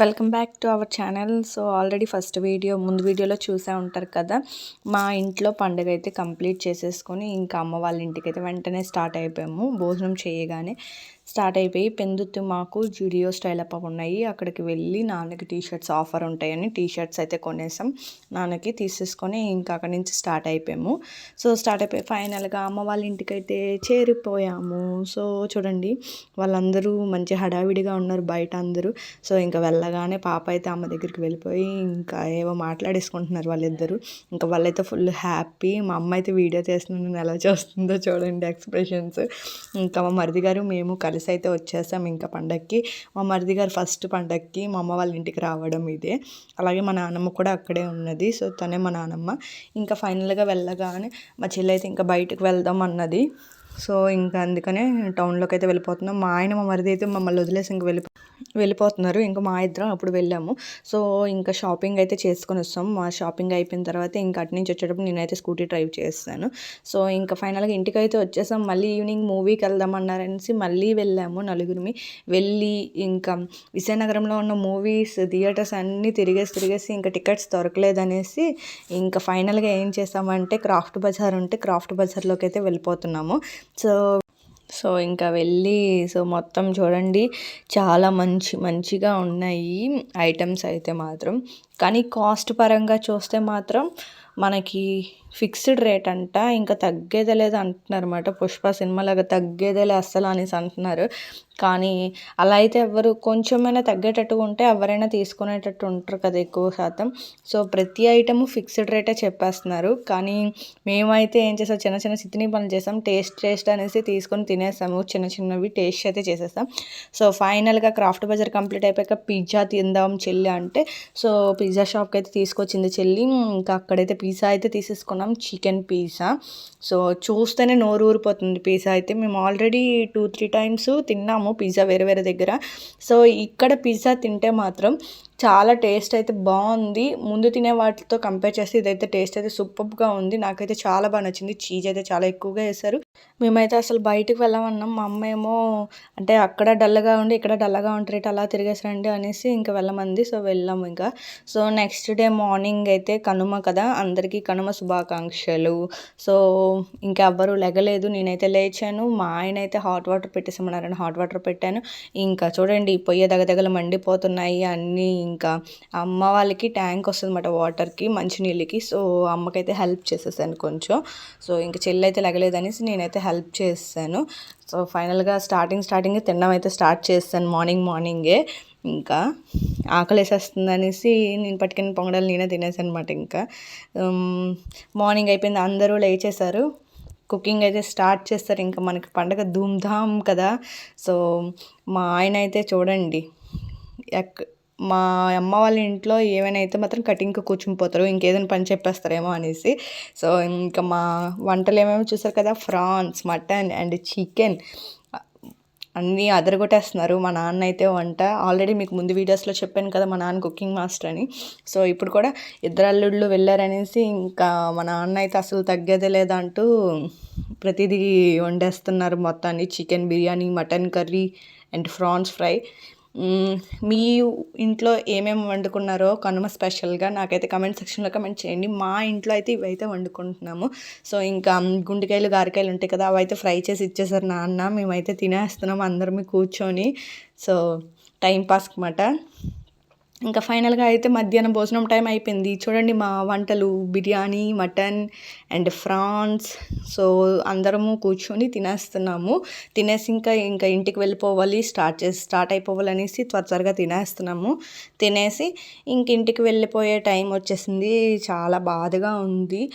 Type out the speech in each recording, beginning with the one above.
Welcome back to our channel. So already first video ముందు వీడియోలో చూసే ఉంటారు కదా. మా ఇంట్లో పండుగ అయితే కంప్లీట్ చేసేసుకొని ఇంకా అమ్మ వాళ్ళ ఇంటికి అయితే వెంటనే స్టార్ట్ అయిపోయాము. భోజనం చేయగానే స్టార్ట్ అయిపోయి పెందుతు మాకు జూడియో స్టైల్ అప్ ఉన్నాయి. అక్కడికి వెళ్ళి నాన్నకి టీ షర్ట్స్ ఆఫర్ ఉంటాయని టీ షర్ట్స్ అయితే కొనేసాం. నాన్నకి తీసేసుకొని ఇంకా అక్కడి నుంచి స్టార్ట్ అయిపోయాము. సో స్టార్ట్ అయిపోయి ఫైనల్గా అమ్మ వాళ్ళ ఇంటికి అయితే చేరిపోయాము. సో చూడండి వాళ్ళందరూ మంచి హడావిడిగా ఉన్నారు బయట అందరూ. సో ఇంకా వెళ్ళగానే పాప అయితే అమ్మ దగ్గరికి వెళ్ళిపోయి ఇంకా ఏవో మాట్లాడేసుకుంటున్నారు వాళ్ళిద్దరూ. ఇంకా వాళ్ళైతే ఫుల్ హ్యాపీ. మా అమ్మ అయితే వీడియో చేస్తున్నాను ఎలా చూస్తుందో చూడండి ఎక్స్ప్రెషన్స్. ఇంకా మా మరిది గారు మేము కలిసి కలిసి అయితే వచ్చేసాం ఇంకా పండగకి మా మరిది గారు ఫస్ట్ పండగకి మా అమ్మ వాళ్ళ ఇంటికి రావడం ఇదే. అలాగే మా నాన్నమ్మ కూడా అక్కడే ఉన్నది. సో తనే మా నాన్నమ్మ ఇంకా ఫైనల్గా వెళ్ళగానే మా చెల్లి అయితే ఇంకా బయటకు వెళ్దాం అన్నది. సో ఇంకా అందుకనే టౌన్లోకి అయితే వెళ్ళిపోతున్నాం. మా ఆయన మా మరిది అయితే మమ్మల్ని వదిలేసి ఇంక వెళ్ళి వెళ్ళిపోతున్నారు. ఇంకా మా ఇద్దరం అప్పుడు వెళ్ళాము. సో ఇంకా షాపింగ్ అయితే చేసుకొని వస్తాం. మా షాపింగ్ అయిపోయిన తర్వాత ఇంకా అటు నుంచి వచ్చేటప్పుడు నేనైతే స్కూటీ డ్రైవ్ చేస్తాను. సో ఇంకా ఫైనల్గా ఇంటికి అయితే వచ్చేసాం. మళ్ళీ ఈవినింగ్ మూవీకి వెళ్దామన్నారనేసి మళ్ళీ వెళ్ళాము నలుగురిమి. వెళ్ళి ఇంకా విజయనగరంలో ఉన్న మూవీస్ థియేటర్స్ అన్నీ తిరిగేసి తిరిగేసి ఇంకా టికెట్స్ దొరకలేదనేసి ఇంకా ఫైనల్గా ఏం చేసామంటే క్రాఫ్ట్ బజార్ ఉంటే క్రాఫ్ట్ బజార్లోకి అయితే వెళ్ళిపోతున్నాము. సో సో ఇంకా వెళ్ళి సో మొత్తం చూడండి. చాలా మంచి మంచిగా ఉన్నాయి ఐటమ్స్ అయితే మాత్రం. కానీ కాస్ట్ పరంగా చూస్తే మాత్రం మనకి ఫిక్స్డ్ రేట్ అంట ఇంకా తగ్గేదే లేదు అంటున్నారు అనమాట పుష్ప సినిమాలాగా తగ్గేదేలే అస్సలు అనేసి అంటున్నారు. కానీ అలా అయితే ఎవరు కొంచెమైనా తగ్గేటట్టుగా ఉంటే ఎవరైనా తీసుకునేటట్టు ఉంటారు కదా ఎక్కువ శాతం. సో ప్రతి ఐటమ్ ఫిక్స్డ్ రేటే చెప్పేస్తున్నారు. కానీ మేమైతే ఏం చేసాం చిన్న చిన్న సితిని పనులు చేసాం. టేస్ట్ టేస్ట్ అనేసి తీసుకొని తినేసాము. చిన్న చిన్నవి టేస్ట్ అయితే చేసేస్తాం సో ఫైనల్గా క్రాఫ్ట్ బజార్ కంప్లీట్ అయిపోయాక పిజ్జా తిందాం చెల్లి అంటే సో పిజ్జా షాప్కి అయితే తీసుకొచ్చింది చెల్లి. ఇంకా అక్కడైతే పిజ్జా అయితే తీసేసుకున్నాం చికెన్ పిజ్జా. సో చూస్తేనే నోరు ఊరిపోతుంది. పిజ్జా అయితే మేము ఆల్రెడీ టూ త్రీ టైమ్స్ తిన్నాము పిజ్జా వేరే వేరే దగ్గర. సో ఇక్కడ పిజ్జా తింటే మాత్రం చాలా టేస్ట్ అయితే బాగుంది. ముందు తినే వాటితో కంపేర్ చేస్తే ఇదైతే టేస్ట్ అయితే సూపర్గా ఉంది. నాకైతే చాలా బాగా నచ్చింది. చీజ్ అయితే చాలా ఎక్కువగా వేశారు. మేమైతే అసలు బయటకు వెళ్ళమన్నాం. మా అమ్మ ఏమో అంటే అక్కడ డల్గా ఉండి ఇక్కడ డల్గా ఉంటారు అలా తిరిగేసరండి అనేసి ఇంకా వెళ్ళమంది. సో వెళ్ళాము ఇంకా. సో నెక్స్ట్ డే మార్నింగ్ అయితే కనుమ కదా. అందరికీ కనుమ శుభాకాంక్షలు. సో ఇంకా ఎవ్వరు లెగలేదు. నేనైతే లేచాను. మా ఆయన అయితే హాట్ వాటర్ పెట్టేసామన్నారని హాట్ వాటర్ పెట్టాను. ఇంకా చూడండి పొయ్యి దగ్గర మండిపోతున్నాయి అన్నీ ఇంకా అమ్మ వాళ్ళకి ట్యాంక్ వస్తుంది అనమాట వాటర్కి మంచినీళ్ళకి సో అమ్మకైతే హెల్ప్ చేసేసాను కొంచెం. సో ఇంకా చెల్లి అయితే లెగలేదనేసి నేనైతే హెల్ప్ చేస్తాను సో ఫైనల్గా స్టార్టింగ్ స్టార్టింగ్ తినడం అయితే స్టార్ట్ చేస్తాను మార్నింగ్ మార్నింగే. ఇంకా ఆకలి వేసేస్తుంది అనేసి నేను పట్టుకుని పొంగడాలు నేనే తినేసాను అనమాట ఇంకా. మార్నింగ్ అయిపోయింది అందరూ లేచేశారు. కుకింగ్ అయితే స్టార్ట్ చేస్తారు. ఇంకా మనకి పండగ ధూమ్ధామ్ కదా. సో మా ఆయన అయితే చూడండి ఎక్ మా అమ్మ వాళ్ళ ఇంట్లో ఏమైనా అయితే మాత్రం కటింగ్కి కూర్చుని పోతారు ఇంకేదైనా పని చెప్పేస్తారేమో అనేసి. సో ఇంకా మా వంటలు ఏమేమో చూసారు కదా ఫ్రాన్స్ మటన్ అండ్ చికెన్. అన్నీ అదరగొట్టేస్తున్నారు. మా నాన్న అయితే వంట ఆల్రెడీ మీకు ముందు వీడియోస్లో చెప్పాను కదా మా నాన్న కుకింగ్ మాస్టర్ అని. సో ఇప్పుడు కూడా ఇద్దరు అల్లుళ్ళు వెళ్ళారనేసి ఇంకా మా నాన్న అయితే అసలు తగ్గేదే లేదంటూ ప్రతిదీ వండేస్తున్నారు మొత్తాన్ని. Chicken biryani mutton curry and prawns fry. మీ ఇంట్లో ఏమేమి వండుకున్నారో కనుమ స్పెషల్గా నాకైతే కమెంట్ సెక్షన్లో కమెంట్ చేయండి. మా ఇంట్లో అయితే ఇవైతే వండుకుంటున్నాము. సో ఇంకా గుండెకాయలు గారికాయలు ఉంటాయి కదా అవి అయితే ఫ్రై చేసి ఇచ్చేసారు నాన్న. మేమైతే తినేస్తున్నాము అందరం కూర్చొని. సో టైం పాస్ అనమాట ఇంకా ఫైనల్గా అయితే మధ్యాహ్నం భోజనం టైం అయిపోయింది. చూడండి మా వంటలు biryani mutton and prawns. So అందరము కూర్చొని తినేస్తున్నాము. తినేసి ఇంకా ఇంకా ఇంటికి వెళ్ళిపోవాలి స్టార్ట్ చేసి స్టార్ట్ అయిపోవాలి అనేసి త్వర త్వరగా తినేస్తున్నాము. తినేసి ఇంక ఇంటికి వెళ్ళిపోయే టైం వచ్చేసింది. చాలా బాధగా ఉంది.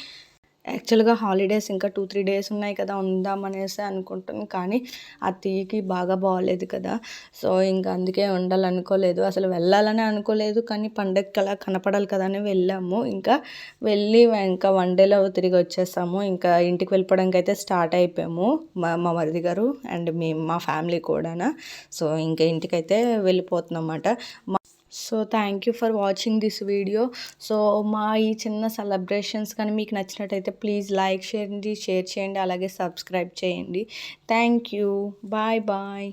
యాక్చువల్గా హాలిడేస్ ఇంకా టూ త్రీ డేస్ ఉన్నాయి కదా ఉందామనేసి అనుకుంటాను కానీ ఆ అత్తయ్యకి బాగా బాగోలేదు కదా. సో ఇంకా అందుకే ఉండాలనుకోలేదు. అసలు వెళ్ళాలని అనుకోలేదు. కానీ పండగకి అలా కనపడాలి కదా అని వెళ్ళాము. ఇంకా వెళ్ళి ఇంకా వన్ డేలో తిరిగి వచ్చేసాము. ఇంకా ఇంటికి వెళ్ళిపోవడానికి అయితే స్టార్ట్ అయిపోయాము. మా మా మరిది గారు అండ్ మేము మా ఫ్యామిలీ కూడా సో ఇంకా ఇంటికైతే వెళ్ళిపోతున్నాం అన్నమాట. So thank you for watching this video so మా ఈ చిన్న సెలబ్రేషన్స్ కానీ మీకు నచ్చినట్టయితే ప్లీజ్ లైక్ చేయండి షేర్ చేయండి అలాగే సబ్స్క్రైబ్ చేయండి. Thank you bye bye